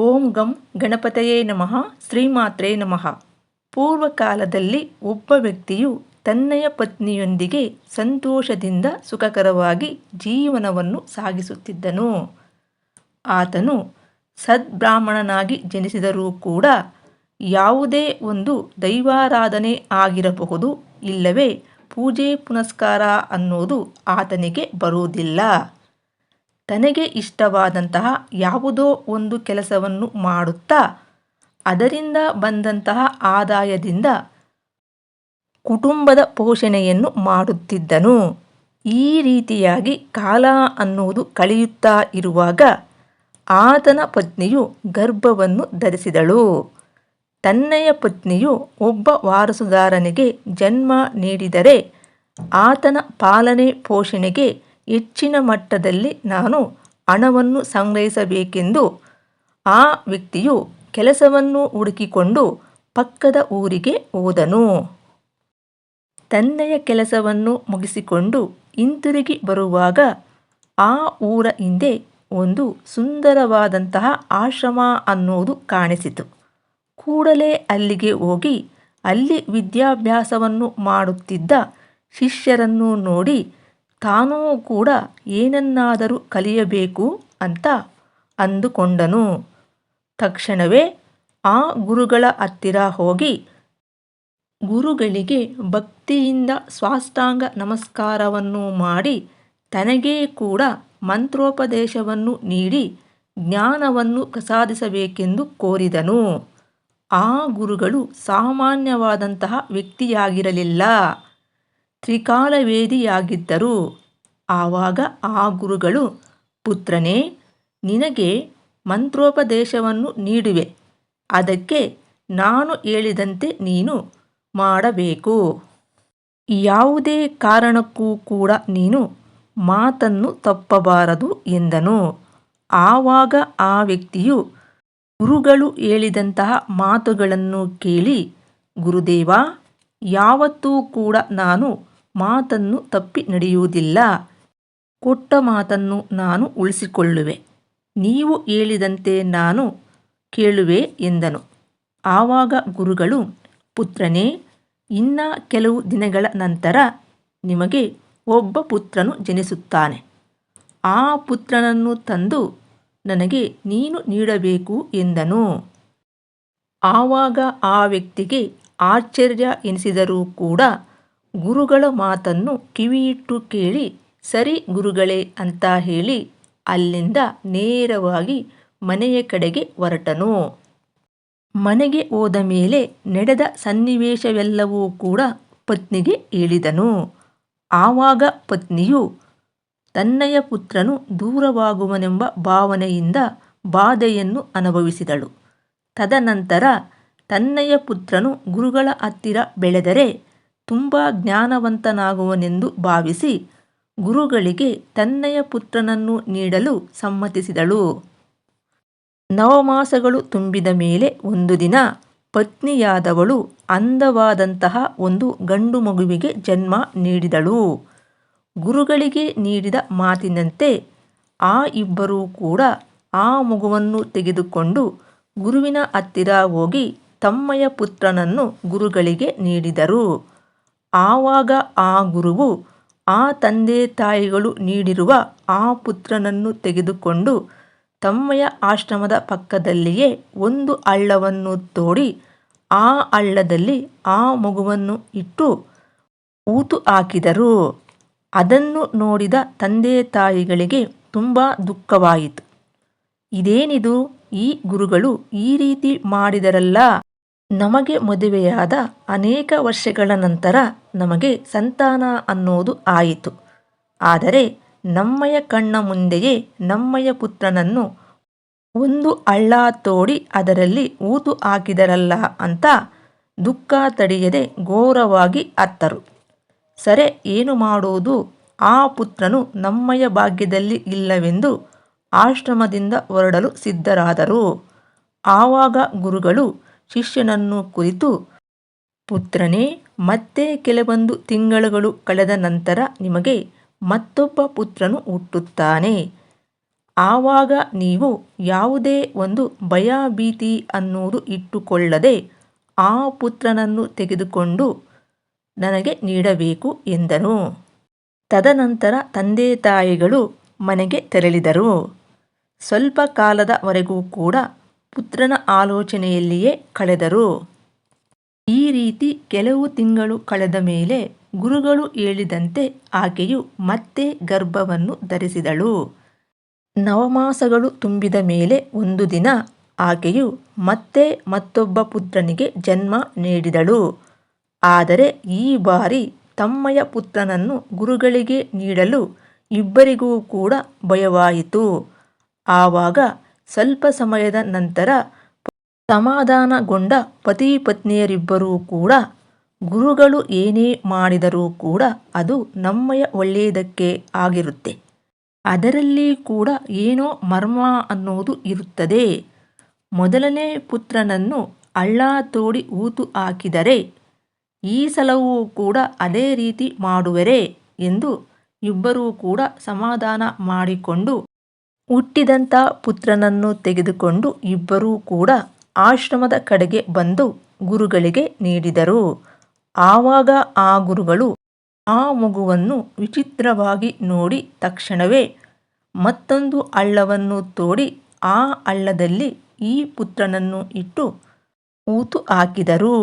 ಓಂ ಗಂ ಗಣಪತಯೇ ನಮಃ, ಶ್ರೀಮಾತ್ರೇ ನಮಃ. ಪೂರ್ವಕಾಲದಲ್ಲಿ ಒಬ್ಬ ವ್ಯಕ್ತಿಯು ತನ್ನಯ ಪತ್ನಿಯೊಂದಿಗೆ ಸಂತೋಷದಿಂದ ಸುಖಕರವಾಗಿ ಜೀವನವನ್ನು ಸಾಗಿಸುತ್ತಿದ್ದನು. ಆತನು ಸದ್ಬ್ರಾಹ್ಮಣನಾಗಿ ಜನಿಸಿದರೂ ಕೂಡ ಯಾವುದೇ ಒಂದು ದೈವಾರಾಧನೆ ಆಗಿರಬಹುದು, ಇಲ್ಲವೇ ಪೂಜೆ ಪುನಸ್ಕಾರ ಅನ್ನೋದು ಆತನಿಗೆ ಬರುವುದಿಲ್ಲ. ತನಗೆ ಇಷ್ಟವಾದಂತಹ ಯಾವುದೋ ಒಂದು ಕೆಲಸವನ್ನು ಮಾಡುತ್ತಾ, ಅದರಿಂದ ಬಂದಂತಹ ಆದಾಯದಿಂದ ಕುಟುಂಬದ ಪೋಷಣೆಯನ್ನು ಮಾಡುತ್ತಿದ್ದನು. ಈ ರೀತಿಯಾಗಿ ಕಾಲ ಅನ್ನುವುದು ಕಳೆಯುತ್ತಾ ಇರುವಾಗ ಆತನ ಪತ್ನಿಯು ಗರ್ಭವನ್ನು ಧರಿಸಿದಳು. ತನ್ನಯ ಪತ್ನಿಯು ಒಬ್ಬ ವಾರಸುದಾರನಿಗೆ ಜನ್ಮ ನೀಡಿದರೆ ಆತನ ಪಾಲನೆ ಪೋಷಣೆಗೆ ಹೆಚ್ಚಿನ ಮಟ್ಟದಲ್ಲಿ ನಾನು ಹಣವನ್ನು ಸಂಗ್ರಹಿಸಬೇಕೆಂದು ಆ ವ್ಯಕ್ತಿಯು ಕೆಲಸವನ್ನು ಹುಡುಕಿಕೊಂಡು ಪಕ್ಕದ ಊರಿಗೆ ಹೋದನು. ತನ್ನಯ ಕೆಲಸವನ್ನು ಮುಗಿಸಿಕೊಂಡು ಹಿಂತಿರುಗಿ ಬರುವಾಗ ಆ ಊರ ಹಿಂದೆ ಒಂದು ಸುಂದರವಾದಂತಹ ಆಶ್ರಮ ಅನ್ನೋದು ಕಾಣಿಸಿತು. ಕೂಡಲೇ ಅಲ್ಲಿಗೆ ಹೋಗಿ ಅಲ್ಲಿ ವಿದ್ಯಾಭ್ಯಾಸವನ್ನು ಮಾಡುತ್ತಿದ್ದ ಶಿಷ್ಯರನ್ನು ನೋಡಿ ತಾನೂ ಕೂಡ ಏನನ್ನಾದರೂ ಕಲಿಯಬೇಕು ಅಂತ ಅಂದುಕೊಂಡನು. ತಕ್ಷಣವೇ ಆ ಗುರುಗಳ ಹತ್ತಿರ ಹೋಗಿ ಗುರುಗಳಿಗೆ ಭಕ್ತಿಯಿಂದ ಸ್ವಾಷ್ಟಾಂಗ ನಮಸ್ಕಾರವನ್ನು ಮಾಡಿ ತನಗೇ ಕೂಡ ಮಂತ್ರೋಪದೇಶವನ್ನು ನೀಡಿ ಜ್ಞಾನವನ್ನು ಪ್ರಸಾದಿಸಬೇಕೆಂದು ಕೋರಿದನು. ಆ ಗುರುಗಳು ಸಾಮಾನ್ಯವಾದಂತಹ ವ್ಯಕ್ತಿಯಾಗಿರಲಿಲ್ಲ. ತ್ರಿಕಾಲವೇದಿಯಾಗಿದ್ದರು ಆವಾಗ ಆ ಗುರುಗಳು, ಪುತ್ರನೇ, ನಿನಗೆ ಮಂತ್ರೋಪದೇಶವನ್ನು ನೀಡುವೆ. ಅದಕ್ಕೆ ನಾನು ಹೇಳಿದಂತೆ ನೀನು ಮಾಡಬೇಕು. ಯಾವುದೇ ಕಾರಣಕ್ಕೂ ಕೂಡ ನೀನು ಮಾತನ್ನು ತಪ್ಪಬಾರದು ಎಂದನು. ಆವಾಗ ಆ ವ್ಯಕ್ತಿಯು ಗುರುಗಳು ಹೇಳಿದಂತಹ ಮಾತುಗಳನ್ನು ಕೇಳಿ, ಗುರುದೇವ, ಯಾವತ್ತೂ ಕೂಡ ನಾನು ಮಾತನ್ನು ತಪ್ಪಿ ನಡೆಯುವುದಿಲ್ಲ. ಕೊಟ್ಟ ಮಾತನ್ನು ನಾನು ಉಳಿಸಿಕೊಳ್ಳುವೆ. ನೀವು ಹೇಳಿದಂತೆ ನಾನು ಕೇಳುವೆ ಎಂದನು. ಆವಾಗ ಗುರುಗಳು, ಪುತ್ರನೇ, ಇನ್ನ ಕೆಲವು ದಿನಗಳ ನಂತರ ನಿಮಗೆ ಒಬ್ಬ ಪುತ್ರನು ಜನಿಸುತ್ತಾನೆ. ಆ ಪುತ್ರನನ್ನು ತಂದು ನನಗೆ ನೀನು ನೀಡಬೇಕು ಎಂದನು. ಆವಾಗ ಆ ವ್ಯಕ್ತಿಗೆ ಆಶ್ಚರ್ಯ ಎನಿಸಿದರೂ ಕೂಡ ಗುರುಗಳ ಮಾತನ್ನು ಕಿವಿಯಿಟ್ಟು ಕೇಳಿ, ಸರಿ ಗುರುಗಳೇ ಅಂತ ಹೇಳಿ ಅಲ್ಲಿಂದ ನೇರವಾಗಿ ಮನೆಯ ಕಡೆಗೆ ಹೊರಟನು. ಮನೆಗೆ ಹೋದ ಮೇಲೆ ನಡೆದ ಸನ್ನಿವೇಶವೆಲ್ಲವೂ ಕೂಡ ಪತ್ನಿಗೆ ಹೇಳಿದನು. ಆವಾಗ ಪತ್ನಿಯು, ತನ್ನಯ ಪುತ್ರನು ದೂರವಾಗುವನೆಂಬ ಭಾವನೆಯಿಂದ ಬಾಧೆಯನ್ನು ಅನುಭವಿಸಿದಳು. ತದನಂತರ ತನ್ನಯ ಪುತ್ರನು ಗುರುಗಳ ಹತ್ತಿರ ಬೆಳೆದರೆ ತುಂಬ ಜ್ಞಾನವಂತನಾಗುವನೆಂದು ಭಾವಿಸಿ ಗುರುಗಳಿಗೆ ತನ್ನಯ ಪುತ್ರನನ್ನು ನೀಡಲು ಸಮ್ಮತಿಸಿದಳು. ನವಮಾಸಗಳು ತುಂಬಿದ ಮೇಲೆ ಒಂದು ದಿನ ಪತ್ನಿಯಾದವಳು ಅಂದವಾದಂತಹ ಒಂದು ಗಂಡು ಮಗುವಿಗೆ ಜನ್ಮ ನೀಡಿದಳು. ಗುರುಗಳಿಗೆ ನೀಡಿದ ಮಾತಿನಂತೆ ಆ ಇಬ್ಬರೂ ಕೂಡ ಆ ಮಗುವನ್ನು ತೆಗೆದುಕೊಂಡು ಗುರುವಿನ ಹತ್ತಿರ ಹೋಗಿ ತಮ್ಮಯ ಪುತ್ರನನ್ನು ಗುರುಗಳಿಗೆ ನೀಡಿದರು. ಆವಾಗ ಆ ಗುರುವು ಆ ತಂದೆ ತಾಯಿಗಳು ನೀಡಿರುವ ಆ ಪುತ್ರನನ್ನು ತೆಗೆದುಕೊಂಡು ತಮ್ಮಯ ಆಶ್ರಮದ ಪಕ್ಕದಲ್ಲಿಯೇ ಒಂದು ಹಳ್ಳವನ್ನು ತೋಡಿ ಆ ಹಳ್ಳದಲ್ಲಿ ಆ ಮಗುವನ್ನು ಇಟ್ಟು ಊತು ಹಾಕಿದರು. ಅದನ್ನು ನೋಡಿದ ತಂದೆ ತಾಯಿಗಳಿಗೆ ತುಂಬ ದುಃಖವಾಯಿತು. ಇದೇನಿದು? ಈ ಗುರುಗಳು ಈ ರೀತಿ ಮಾಡಿದರಲ್ಲ? ನಮಗೆ ಮದುವೆಯಾದ ಅನೇಕ ವರ್ಷಗಳ ನಂತರ ನಮಗೆ ಸಂತಾನ ಅನ್ನೋದು ಆಯಿತು. ಆದರೆ ನಮ್ಮಯ ಕಣ್ಣ ಮುಂದೆಯೇ ನಮ್ಮಯ ಪುತ್ರನನ್ನು ಒಂದು ಅಳ್ಳ ತೋಡಿ ಅದರಲ್ಲಿ ಊತು ಹಾಕಿದರಲ್ಲ ಅಂತ ದುಃಖ ತಡೆಯದೆ ಘೋರವಾಗಿ ಅತ್ತರು. ಸರಿ, ಏನು ಮಾಡುವುದು ಆ ಪುತ್ರನು ನಮ್ಮಯ ಭಾಗ್ಯದಲ್ಲಿ ಇಲ್ಲವೆಂದು ಆಶ್ರಮದಿಂದ ಹೊರಡಲು ಸಿದ್ಧರಾದರು. ಆವಾಗ ಗುರುಗಳು ಶಿಷ್ಯನನ್ನು ಕುರಿತು, ಪುತ್ರನೇ, ಮತ್ತೆ ಕೆಲವೊಂದು ತಿಂಗಳುಗಳು ಕಳೆದ ನಂತರ ನಿಮಗೆ ಮತ್ತೊಬ್ಬ ಪುತ್ರನು ಹುಟ್ಟುತ್ತಾನೆ. ಆವಾಗ ನೀವು ಯಾವುದೇ ಒಂದು ಭಯ ಭೀತಿ ಇಟ್ಟುಕೊಳ್ಳದೆ ಆ ಪುತ್ರನನ್ನು ತೆಗೆದುಕೊಂಡು ನನಗೆ ನೀಡಬೇಕು, ಎಂದನು. ತದನಂತರ ತಂದೆ ತಾಯಿಗಳು ಮನೆಗೆ ತೆರಳಿದರು. ಸ್ವಲ್ಪ ಕಾಲದವರೆಗೂ ಕೂಡ ಪುತ್ರನ ಆಲೋಚನೆಯಲ್ಲಿಯೇ ಕಳೆದರು. ಈ ರೀತಿ ಕೆಲವು ತಿಂಗಳು ಕಳೆದ ಮೇಲೆ ಗುರುಗಳು ಹೇಳಿದಂತೆ ಆಕೆಯು ಮತ್ತೆ ಗರ್ಭವನ್ನು ಧರಿಸಿದಳು. ನವಮಾಸಗಳು ತುಂಬಿದ ಮೇಲೆ ಒಂದು ದಿನ ಆಕೆಯು ಮತ್ತೆ ಮತ್ತೊಬ್ಬ ಪುತ್ರನಿಗೆ ಜನ್ಮ ನೀಡಿದಳು. ಆದರೆ ಈ ಬಾರಿ ತಮ್ಮಯ ಪುತ್ರನನ್ನು ಗುರುಗಳಿಗೆ ನೀಡಲು ಇಬ್ಬರಿಗೂ ಕೂಡ ಭಯವಾಯಿತು. ಆವಾಗ ಸ್ವಲ್ಪ ಸಮಯದ ನಂತರ ಸಮಾಧಾನಗೊಂಡ ಪತಿ ಪತ್ನಿಯರಿಬ್ಬರೂ ಕೂಡ ಗುರುಗಳು ಏನೇ ಮಾಡಿದರೂ ಕೂಡ ಅದು ನಮ್ಮಯ ಒಳ್ಳೆಯದಕ್ಕೆ ಆಗಿರುತ್ತೆ. ಅದರಲ್ಲಿ ಕೂಡ ಏನೋ ಮರ್ಮ ಅನ್ನೋದು ಇರುತ್ತದೆ. ಮೊದಲನೇ ಪುತ್ರನನ್ನು ಅಳ್ಳ ತೋಡಿ ಊತು ಹಾಕಿದರೆ ಈ ಸಲವೂ ಕೂಡ ಅದೇ ರೀತಿ ಮಾಡುವರೆ ಎಂದು ಇಬ್ಬರೂ ಕೂಡ ಸಮಾಧಾನ ಮಾಡಿಕೊಂಡು ಹುಟ್ಟಿದಂಥ ಪುತ್ರನನ್ನು ತೆಗೆದುಕೊಂಡು ಇಬ್ಬರೂ ಕೂಡ ಆಶ್ರಮದ ಕಡೆಗೆ ಬಂದು ಗುರುಗಳಿಗೆ ನೀಡಿದರು. ಆವಾಗ ಆ ಗುರುಗಳು ಆ ಮಗುವನ್ನು ವಿಚಿತ್ರವಾಗಿ ನೋಡಿ ತಕ್ಷಣವೇ ಮತ್ತೊಂದು ಹಳ್ಳವನ್ನು ತೋಡಿ ಆ ಹಳ್ಳದಲ್ಲಿ ಈ ಪುತ್ರನನ್ನು ಇಟ್ಟು ಊತು ಹಾಕಿದರು.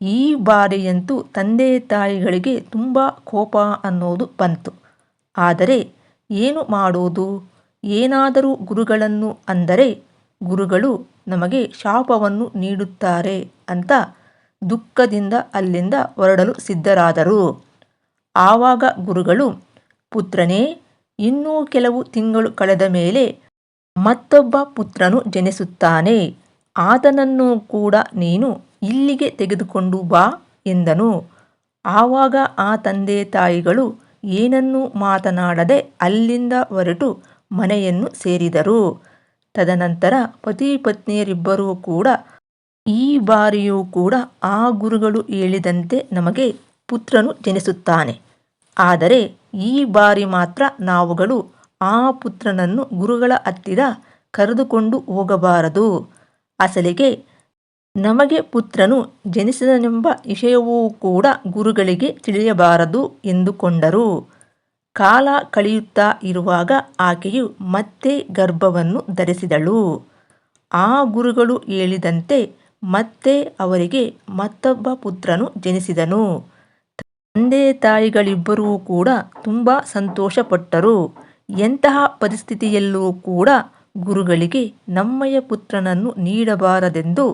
ಈ ಬಾರಿಯಂತೂ ತಂದೆ ತಾಯಿಗಳಿಗೆ ತುಂಬ ಕೋಪ ಅನ್ನೋದು ಬಂತು. ಆದರೆ ಏನು ಮಾಡೋದು? ಏನಾದರೂ ಗುರುಗಳನ್ನು ಅಂದರೆ ಗುರುಗಳು ನಮಗೆ ಶಾಪವನ್ನು ನೀಡುತ್ತಾರೆ ಅಂತ ದುಃಖದಿಂದ ಅಲ್ಲಿಂದ ಹೊರಡಲು ಸಿದ್ಧರಾದರು. ಆವಾಗ ಗುರುಗಳು, ಪುತ್ರನೇ, ಇನ್ನೂ ಕೆಲವು ತಿಂಗಳು ಕಳೆದ ಮೇಲೆ ಮತ್ತೊಬ್ಬ ಪುತ್ರನು ಜನಿಸುತ್ತಾನೆ. ಆತನನ್ನು ಕೂಡ ನೀನು ಇಲ್ಲಿಗೆ ತೆಗೆದುಕೊಂಡು ಬಾ ಎಂದನು. ಆವಾಗ ಆ ತಂದೆ ತಾಯಿಗಳು ಏನನ್ನೂ ಮಾತನಾಡದೆ ಅಲ್ಲಿಂದ ಹೊರಟು ಮನೆಯನ್ನು ಸೇರಿದರು. ತದನಂತರ ಪತಿ ಪತ್ನಿಯರಿಬ್ಬರೂ ಕೂಡ ಈ ಬಾರಿಯೂ ಕೂಡ ಆ ಗುರುಗಳು ಹೇಳಿದಂತೆ ನಮಗೆ ಪುತ್ರನು ಜನಿಸುತ್ತಾನೆ. ಆದರೆ ಈ ಬಾರಿ ಮಾತ್ರ ನಾವುಗಳು ಆ ಪುತ್ರನನ್ನು ಗುರುಗಳ ಹತ್ತಿರ ಕರೆದುಕೊಂಡು ಹೋಗಬಾರದು. ಅಸಲಿಗೆ ನಮಗೆ ಪುತ್ರನು ಜನಿಸಿದನೆಂಬ ವಿಷಯವೂ ಕೂಡ ಗುರುಗಳಿಗೆ ತಿಳಿಯಬಾರದು ಎಂದುಕೊಂಡರು. ಕಾಲ ಕಳೆಯುತ್ತಾ ಇರುವಾಗ ಆಕೆಯು ಮತ್ತೆ ಗರ್ಭವನ್ನು ಧರಿಸಿದಳು. ಆ ಗುರುಗಳು ಹೇಳಿದಂತೆ ಮತ್ತೆ ಅವರಿಗೆ ಮತ್ತೊಬ್ಬ ಪುತ್ರನು ಜನಿಸಿದನು. ತಂದೆ ತಾಯಿಗಳಿಬ್ಬರೂ ಕೂಡ ತುಂಬ ಸಂತೋಷಪಟ್ಟರು. ಎಂತಹ ಪರಿಸ್ಥಿತಿಯಲ್ಲೂ ಕೂಡ ಗುರುಗಳಿಗೆ ನಮ್ಮಯ ಪುತ್ರನನ್ನು ನೀಡಬಾರದೆಂದು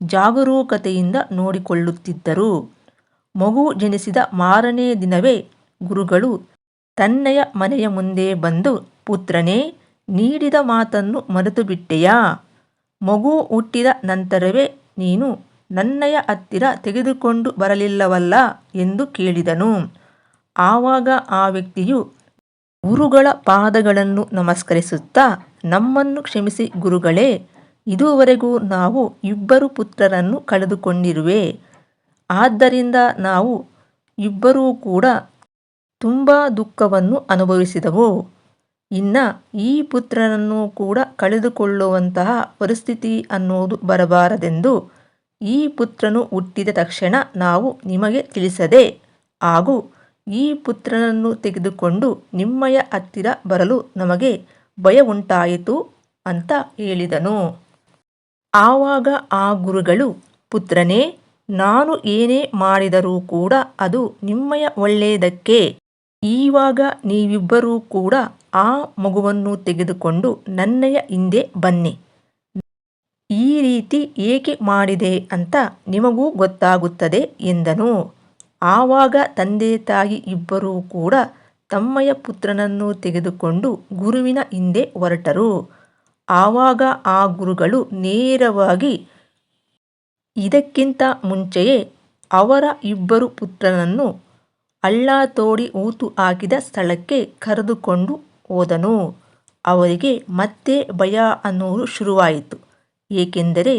ಜಾಗರೂಕತೆಯಿಂದ ನೋಡಿಕೊಳ್ಳುತ್ತಿದ್ದರು. ಮಗು ಜನಿಸಿದ ಮಾರನೇ ದಿನವೇ ಗುರುಗಳು ತನ್ನಯ ಮನೆಯ ಮುಂದೆ ಬಂದು, ಪುತ್ರನೇ, ನೀಡಿದ ಮಾತನ್ನು ಮರೆತು ಬಿಟ್ಟೆಯಾ ಮಗು ಹುಟ್ಟಿದ ನಂತರವೇ ನೀನು ನನ್ನಯ ಹತ್ತಿರ ತೆಗೆದುಕೊಂಡು ಬರಲಿಲ್ಲವಲ್ಲ? ಎಂದು ಕೇಳಿದನು. ಆವಾಗ ಆ ವ್ಯಕ್ತಿಯು ಗುರುಗಳ ಪಾದಗಳನ್ನು ನಮಸ್ಕರಿಸುತ್ತಾ, ನಮ್ಮನ್ನು ಕ್ಷಮಿಸಿ ಗುರುಗಳೇ, ಇದುವರೆಗೂ ನಾವು ಇಬ್ಬರು ಪುತ್ರರನ್ನು ಕಳೆದುಕೊಂಡಿರುವೆ. ಆದ್ದರಿಂದ ನಾವು ಇಬ್ಬರೂ ಕೂಡ ತುಂಬ ದುಃಖವನ್ನು ಅನುಭವಿಸಿದವು. ಇನ್ನ ಈ ಪುತ್ರನನ್ನು ಕೂಡ ಕಳೆದುಕೊಳ್ಳುವಂತಹ ಪರಿಸ್ಥಿತಿ ಅನ್ನೋದು ಬರಬಾರದೆಂದು ಈ ಪುತ್ರನು ಹುಟ್ಟಿದ ತಕ್ಷಣ ನಾವು ನಿಮಗೆ ತಿಳಿಸದೆ, ಹಾಗೂ ಈ ಪುತ್ರನನ್ನು ತೆಗೆದುಕೊಂಡು ನಿಮ್ಮಯ ಹತ್ತಿರ ಬರಲು ನಮಗೆ ಭಯ ಉಂಟಾಯಿತು ಅಂತ ಹೇಳಿದನು. ಆವಾಗ ಆ ಗುರುಗಳು, ಪುತ್ರನೇ, ನಾನು ಏನೇ ಮಾಡಿದರೂ ಕೂಡ ಅದು ನಿಮ್ಮಯ ಒಳ್ಳೆಯದಕ್ಕೆ ಈವಾಗ ನೀವಿಬ್ಬರೂ ಕೂಡ ಆ ಮಗುವನ್ನು ತೆಗೆದುಕೊಂಡು ನನ್ನಯ ಹಿಂದೆ ಬನ್ನಿ. ಈ ರೀತಿ ಏಕೆ ಮಾಡಿದೆ ಅಂತ ನಿಮಗೂ ಗೊತ್ತಾಗುತ್ತದೆ ಎಂದನು. ಆವಾಗ ತಂದೆ ತಾಯಿ ಇಬ್ಬರೂ ಕೂಡ ತಮ್ಮಯ ಪುತ್ರನನ್ನು ತೆಗೆದುಕೊಂಡು ಗುರುವಿನ ಹಿಂದೆ ಹೊರಟರು. ಆವಾಗ ಆ ಗುರುಗಳು ನೇರವಾಗಿ ಇದಕ್ಕಿಂತ ಮುಂಚೆಯೇ ಅವರ ಇಬ್ಬರು ಪುತ್ರನನ್ನು ಹಳ್ಳ ತೋಡಿ ಊತು ಹಾಕಿದ ಸ್ಥಳಕ್ಕೆ ಕರೆದುಕೊಂಡು ಹೋದನು. ಅವರಿಗೆ ಮತ್ತೆ ಭಯ ಅನ್ನುವುದು ಶುರುವಾಯಿತು. ಏಕೆಂದರೆ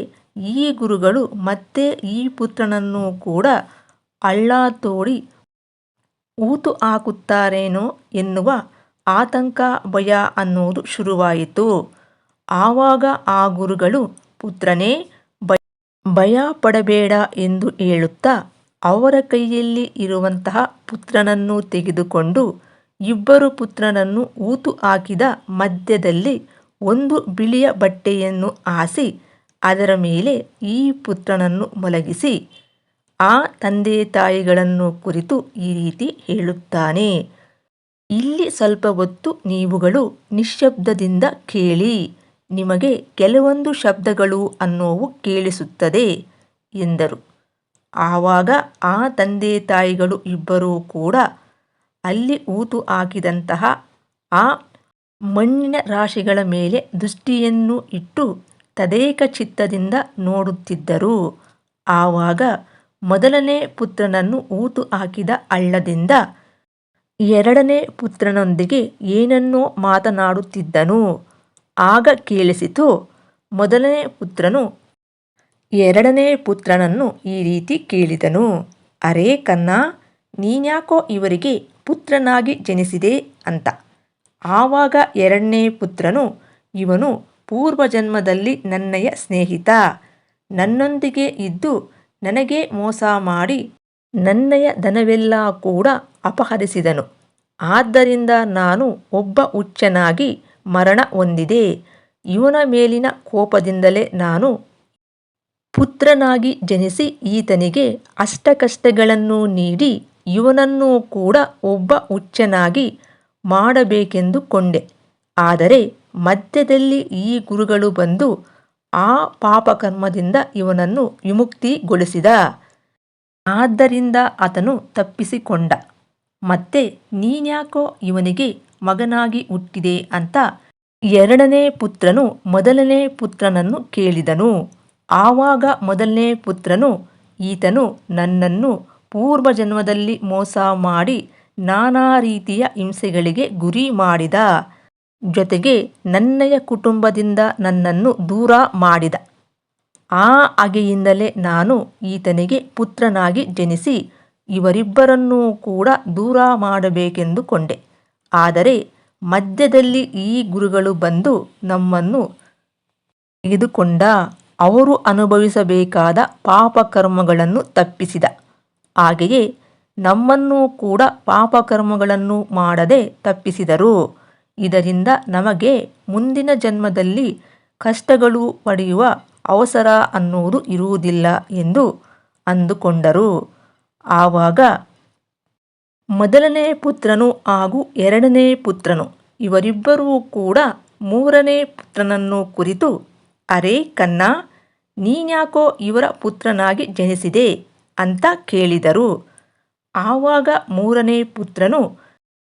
ಈ ಗುರುಗಳು ಮತ್ತೆ ಈ ಪುತ್ರನನ್ನು ಕೂಡ ಅಳ್ಳ ತೋಡಿ ಊತು ಹಾಕುತ್ತಾರೇನೋ ಎನ್ನುವ ಆತಂಕ, ಭಯ ಅನ್ನೋದು ಶುರುವಾಯಿತು. ಆವಾಗ ಆ ಗುರುಗಳು, ಪುತ್ರನೇ, ಭಯ ಪಡಬೇಡ ಎಂದು ಹೇಳುತ್ತಾ ಅವರ ಕೈಯಲ್ಲಿ ಇರುವಂತಹ ಪುತ್ರನನ್ನು ತೆಗೆದುಕೊಂಡು ಇಬ್ಬರು ಪುತ್ರನನ್ನು ಊತು ಹಾಕಿದ ಮಧ್ಯದಲ್ಲಿ ಒಂದು ಬಿಳಿಯ ಬಟ್ಟೆಯನ್ನು ಹಾಸಿ ಅದರ ಮೇಲೆ ಈ ಪುತ್ರನನ್ನು ಮಲಗಿಸಿ, ಆ ತಂದೆ ತಾಯಿಗಳನ್ನು ಕುರಿತು ಈ ರೀತಿ ಹೇಳುತ್ತಾನೆ. ಇಲ್ಲಿ ಸ್ವಲ್ಪ ಹೊತ್ತು ನೀವುಗಳು ನಿಶ್ಶಬ್ದದಿಂದ ಕೇಳಿ, ನಿಮಗೆ ಕೆಲವೊಂದು ಶಬ್ದಗಳು ಅನ್ನೋವು ಕೇಳಿಸುತ್ತದೆ, ಎಂದರು. ಆವಾಗ ಆ ತಂದೆ ತಾಯಿಗಳು ಇಬ್ಬರೂ ಕೂಡ ಅಲ್ಲಿ ಊತು ಹಾಕಿದಂತಹ ಆ ಮಣ್ಣಿನ ರಾಶಿಗಳ ಮೇಲೆ ದೃಷ್ಟಿಯನ್ನು ಇಟ್ಟು ತದೇಕ ಚಿತ್ತದಿಂದ ನೋಡುತ್ತಿದ್ದರು. ಆವಾಗ ಮೊದಲನೇ ಪುತ್ರನನ್ನು ಊತು ಹಾಕಿದ ಹಳ್ಳದಿಂದ ಎರಡನೇ ಪುತ್ರನೊಂದಿಗೆ ಏನನ್ನೋ ಮಾತನಾಡುತ್ತಿದ್ದನು. ಆಗ ಕೇಳಿಸಿತು, ಮೊದಲನೇ ಪುತ್ರನು ಎರಡನೇ ಪುತ್ರನನ್ನು ಈ ರೀತಿ ಕೇಳಿದನು. ಅರೇ ಕನ್ನ, ನೀನ್ಯಾಕೋ ಇವರಿಗೆ ಪುತ್ರನಾಗಿ ಜನಿಸಿದೆ ಅಂತ. ಆವಾಗ ಎರಡನೇ ಪುತ್ರನು, ಇವನು ಪೂರ್ವಜನ್ಮದಲ್ಲಿ ನನ್ನಯ ಸ್ನೇಹಿತ. ನನ್ನೊಂದಿಗೆ ಇದ್ದು ನನಗೆ ಮೋಸ ಮಾಡಿ ನನ್ನಯ ಧನವೆಲ್ಲ ಕೂಡ ಅಪಹರಿಸಿದನು. ಆದ್ದರಿಂದ ನಾನು ಒಬ್ಬ ಹುಚ್ಚನಾಗಿ ಮರಣ ಹೊಂದಿದೆ. ಇವನ ಮೇಲಿನ ಕೋಪದಿಂದಲೇ ನಾನು ಪುತ್ರನಾಗಿ ಜನಿಸಿ ಈತನಿಗೆ ಅಷ್ಟಕಷ್ಟಗಳನ್ನು ನೀಡಿ ಇವನನ್ನು ಕೂಡ ಒಬ್ಬ ಹುಚ್ಚನಾಗಿ ಮಾಡಬೇಕೆಂದುಕೊಂಡೆ ಆದರೆ ಮಧ್ಯದಲ್ಲಿ ಈ ಗುರುಗಳು ಬಂದು ಆ ಪಾಪಕರ್ಮದಿಂದ ಇವನನ್ನು ವಿಮುಕ್ತಿಗೊಳಿಸಿದ. ಆದ್ದರಿಂದ ಆತನು ತಪ್ಪಿಸಿಕೊಂಡ. ಮತ್ತೆ ನೀನ್ಯಾಕೋ ಇವನಿಗೆ ಮಗನಾಗಿ ಹುಟ್ಟಿದೆ ಅಂತ ಎರಡನೇ ಪುತ್ರನು ಮೊದಲನೇ ಪುತ್ರನನ್ನು ಕೇಳಿದನು. ಆವಾಗ ಮೊದಲನೇ ಪುತ್ರನು, ಈತನು ನನ್ನನ್ನು ಪೂರ್ವ ಜನ್ಮದಲ್ಲಿ ಮೋಸ ಮಾಡಿ ನಾನಾ ರೀತಿಯ ಹಿಂಸೆಗಳಿಗೆ ಗುರಿ ಮಾಡಿದ. ಜೊತೆಗೆ ನನ್ನಯ ಕುಟುಂಬದಿಂದ ನನ್ನನ್ನು ದೂರ ಮಾಡಿದ. ಆ ಹಗೆಯಿಂದಲೇ ನಾನು ಈತನಿಗೆ ಪುತ್ರನಾಗಿ ಜನಿಸಿ ಇವರಿಬ್ಬರನ್ನೂ ಕೂಡ ದೂರ ಮಾಡಬೇಕೆಂದುಕೊಂಡೆ ಆದರೆ ಮಧ್ಯದಲ್ಲಿ ಈ ಗುರುಗಳು ಬಂದು ನಮ್ಮನ್ನು ತೆಗೆದುಕೊಂಡ. ಅವರು ಅನುಭವಿಸಬೇಕಾದ ಪಾಪಕರ್ಮಗಳನ್ನು ತಪ್ಪಿಸಿದ. ಹಾಗೆಯೇ ನಮ್ಮನ್ನು ಕೂಡ ಪಾಪಕರ್ಮಗಳನ್ನು ಮಾಡದೆ ತಪ್ಪಿಸಿದರು. ಇದರಿಂದ ನಮಗೆ ಮುಂದಿನ ಜನ್ಮದಲ್ಲಿ ಕಷ್ಟಗಳು ಪಡೆಯುವ ಅವಸರ ಅನ್ನುವುದು ಇರುವುದಿಲ್ಲ ಎಂದು ಅಂದುಕೊಂಡರು. ಆವಾಗ ಮೊದಲನೇ ಪುತ್ರನು ಹಾಗೂ ಎರಡನೇ ಪುತ್ರನು ಇವರಿಬ್ಬರೂ ಕೂಡ ಮೂರನೇ ಪುತ್ರನನ್ನು ಕುರಿತು ಅರೇ ಕನ್ನ, ನೀನ್ಯಾಕೋ ಇವರ ಪುತ್ರನಾಗಿ ಜನಿಸಿದೆ ಅಂತ ಕೇಳಿದರು. ಆವಾಗ ಮೂರನೇ ಪುತ್ರನು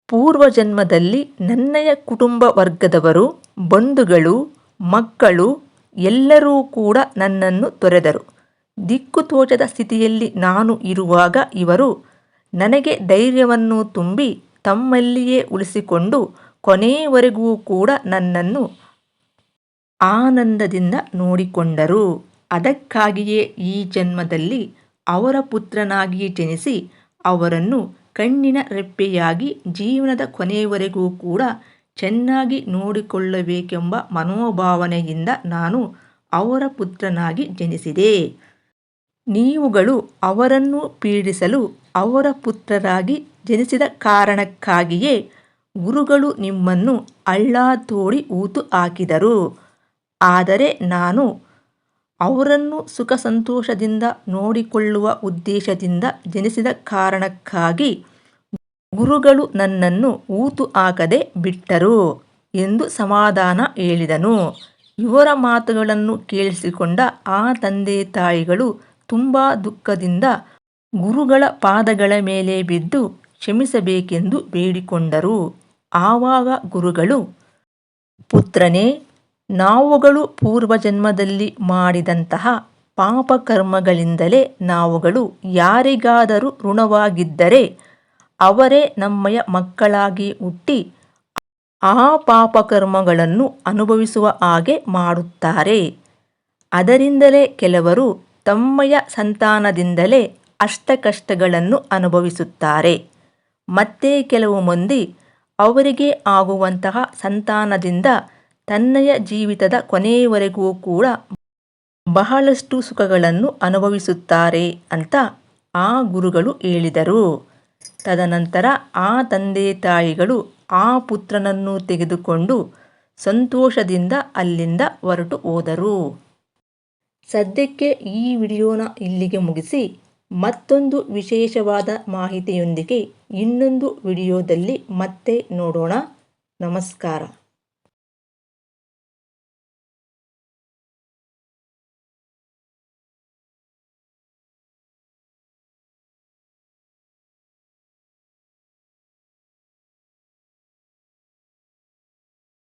ಪೂರ್ವಜನ್ಮದಲ್ಲಿ ನನ್ನಯ ಕುಟುಂಬ ವರ್ಗದವರು, ಬಂಧುಗಳು, ಮಕ್ಕಳು ಎಲ್ಲರೂ ಕೂಡ ನನ್ನನ್ನು ತೊರೆದರು. ದಿಕ್ಕು ತೋಚದ ಸ್ಥಿತಿಯಲ್ಲಿ ನಾನು ಇರುವಾಗ ಇವರು ನನಗೆ ಧೈರ್ಯವನ್ನು ತುಂಬಿ ತಮ್ಮಲ್ಲಿಯೇ ಉಳಿಸಿಕೊಂಡು ಕೊನೆಯವರೆಗೂ ಕೂಡ ನನ್ನನ್ನು ಆನಂದದಿಂದ ನೋಡಿಕೊಂಡರು. ಅದಕ್ಕಾಗಿಯೇ ಈ ಜನ್ಮದಲ್ಲಿ ಅವರ ಪುತ್ರನಾಗಿ ಜನಿಸಿ ಅವರನ್ನು ಕಣ್ಣಿನ ರೆಪ್ಪೆಯಾಗಿ ಜೀವನದ ಕೊನೆಯವರೆಗೂ ಕೂಡ ಚೆನ್ನಾಗಿ ನೋಡಿಕೊಳ್ಳಬೇಕೆಂಬ ಮನೋಭಾವನೆಯಿಂದ ನಾನು ಅವರ ಪುತ್ರನಾಗಿ ಜನಿಸಿದೆ. ನೀವುಗಳು ಅವರನ್ನು ಪೀಡಿಸಲು ಅವರ ಪುತ್ರರಾಗಿ ಜನಿಸಿದ ಕಾರಣಕ್ಕಾಗಿಯೇ ಗುರುಗಳು ನಿಮ್ಮನ್ನು ಅಳ್ಳಾ ತೋಡಿ ಊತು ಹಾಕಿದರು. ಆದರೆ ನಾನು ಅವರನ್ನು ಸುಖ ಸಂತೋಷದಿಂದ ನೋಡಿಕೊಳ್ಳುವ ಉದ್ದೇಶದಿಂದ ಜನಿಸಿದ ಕಾರಣಕ್ಕಾಗಿ ಗುರುಗಳು ನನ್ನನ್ನು ಊತು ಹಾಕದೆ ಬಿಟ್ಟರು ಎಂದು ಸಮಾಧಾನ ಹೇಳಿದನು. ಇವರ ಮಾತುಗಳನ್ನು ಕೇಳಿಸಿಕೊಂಡ ಆ ತಂದೆ ತಾಯಿಗಳು ತುಂಬ ದುಃಖದಿಂದ ಗುರುಗಳ ಪಾದಗಳ ಮೇಲೆ ಬಿದ್ದು ಕ್ಷಮಿಸಬೇಕೆಂದು ಬೇಡಿಕೊಂಡರು. ಆವಾಗ ಗುರುಗಳು, ಪುತ್ರನೇ ನಾವುಗಳು ಪೂರ್ವಜನ್ಮದಲ್ಲಿ ಮಾಡಿದಂತಹ ಪಾಪಕರ್ಮಗಳಿಂದಲೇ ನಾವುಗಳು ಯಾರಿಗಾದರೂ ಋಣವಾಗಿದ್ದರೆ ಅವರೇ ನಮ್ಮಯ ಮಕ್ಕಳಾಗಿ ಹುಟ್ಟಿ ಆ ಪಾಪಕರ್ಮಗಳನ್ನು ಅನುಭವಿಸುವ ಹಾಗೆ ಮಾಡುತ್ತಾರೆ. ಅದರಿಂದಲೇ ಕೆಲವರು ತಮ್ಮಯ ಸಂತಾನದಿಂದಲೇ ಅಷ್ಟಕಷ್ಟಗಳನ್ನು ಅನುಭವಿಸುತ್ತಾರೆ. ಮತ್ತೆ ಕೆಲವು ಮಂದಿ ಅವರಿಗೆ ಆಗುವಂತಹ ಸಂತಾನದಿಂದ ತನ್ನಯ ಜೀವಿತದ ಕೊನೆಯವರೆಗೂ ಕೂಡ ಬಹಳಷ್ಟು ಸುಖಗಳನ್ನು ಅನುಭವಿಸುತ್ತಾರೆ ಅಂತ ಆ ಗುರುಗಳು ಹೇಳಿದರು. ತದನಂತರ ಆ ತಂದೆ ತಾಯಿಗಳು ಆ ಪುತ್ರನನ್ನು ತೆಗೆದುಕೊಂಡು ಸಂತೋಷದಿಂದ ಅಲ್ಲಿಂದ ಹೊರಟು ಹೋದರು. ಸದ್ಯಕ್ಕೆ ಈ ವಿಡಿಯೋನ ಇಲ್ಲಿಗೆ ಮುಗಿಸಿ, ಮತ್ತೊಂದು ವಿಶೇಷವಾದ ಮಾಹಿತಿಯೊಂದಿಗೆ ಇನ್ನೊಂದು ವಿಡಿಯೋದಲ್ಲಿ ಮತ್ತೆ ನೋಡೋಣ. ನಮಸ್ಕಾರ.